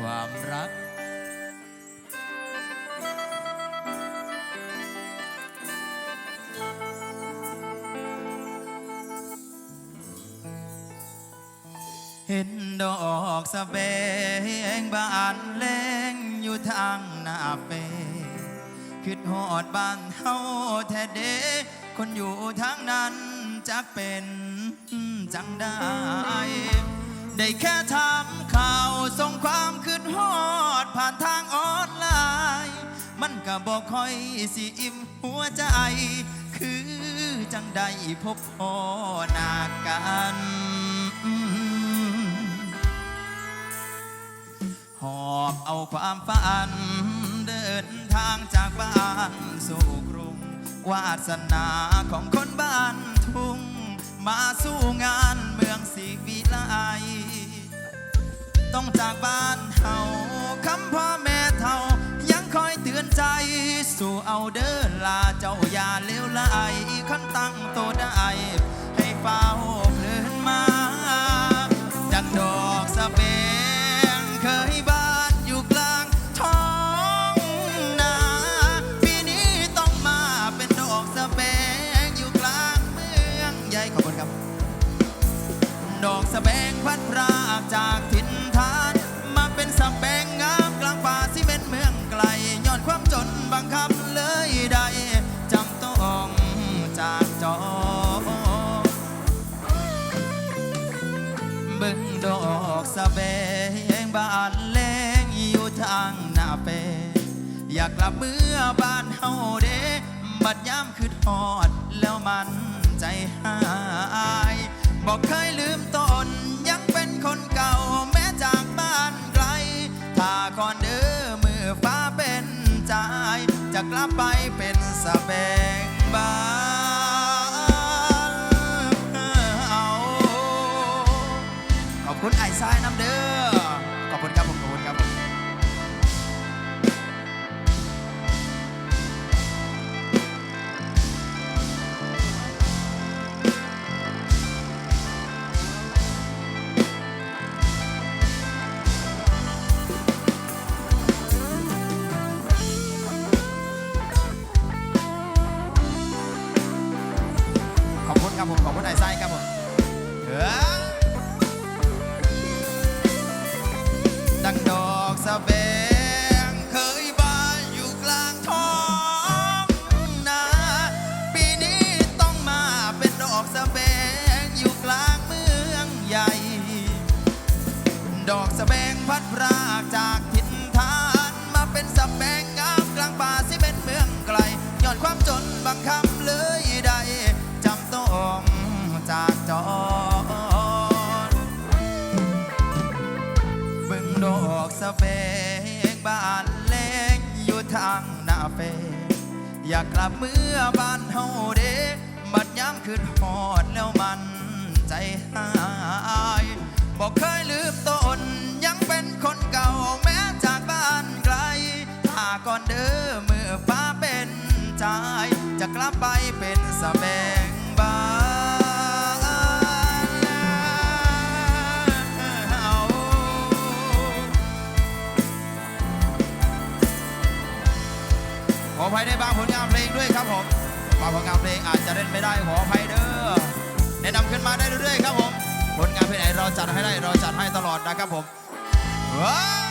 ความรัก เห็นดอกสะเบงบานแรงอยู่ทางหน้าเปคิดหอดบ้านเฮาแท้เดคนอยู่ทางนั้นจักเป็นจังได้ ได้แค่ถามข่าวส่งความ ค่อยสิอิ่มหัวใจ คือจังได้พบพอหน้ากันหอบเอาความฝัน เดินทางจากบ้านสู่กรุง วาสนาของคนบ้านทุ่ง มาสู้งานเมืองสีวิไลต้องจากบ้าน เจ้าอย่าเลวไหลคันตั้งโตวได้ให้เฝ้าเพลินมาดังดอกสะเบงเคยบ้านอยู่กลางท้องนาปีนี้ต้องมาเป็นดอกสะเบงอยู่กลางเมืองใหญ่ขอบคุณครับ ดอกสะแบงพัดพรากจากถิ่นฐานมาเป็นสะแบงงามกลางป่าที่เป็นเมืองไกลย้อนความจนบังคับเลยได้ เบิ่งดอกสะแบงบานแรงอยู่ทางหน้าเป อยากกลับเมื่อบ้านเฮาเด้บัดยามคือทอด แล้วมันใจหายบอกเคยลืมตนยังเป็นคนเก่าแม้จากบ้านไกล ถ้าก่อนเด้อมือฟ้าเป็นใจ จะกลับไปเป็น ขอบคุณไอ้ายน้ำเด้อขอบคุณครับผมขอบคุณครับผมขอบคุณครับผมขอบคุณไอ้ทรายครับผมเออ ดังดอกสะแบงเคยบานอยู่กลางท้องนาปีนี้ต้องมาเป็นดอกสะแบงอยู่กลางเมืองใหญ่ ดอกสะแบงพัดพรากจากถิ่นฐานมาเป็นสะแบงงามกลางป่าที่เป็นเมืองไกลย้อนความจนบังคับ ดอกสเปงบ้านเล็กอยู่ทางหน้าเฟอยากกลับเมื่อบ้านเฮาเด้บัดย้ำคืนหอดแล้วมันใจหายบอกเคยลืมตนยังเป็นคนเก่าแม้จากบ้านไกลถ้าก่อนเด้อเมื่อฟ้าเป็นใจจะกลับไปเป็นสะแบงบ้าน อภัยในบางผลงานเพลงด้วยครับผมบางผลงานเพลงอาจจะเล่นไม่ได้ขออภัยเด้อแนะนำขึ้นมาได้เรื่อยๆครับผม ผลงานเพลงไหนเราจัดให้ได้เราจัดให้ตลอดนะครับผมว้า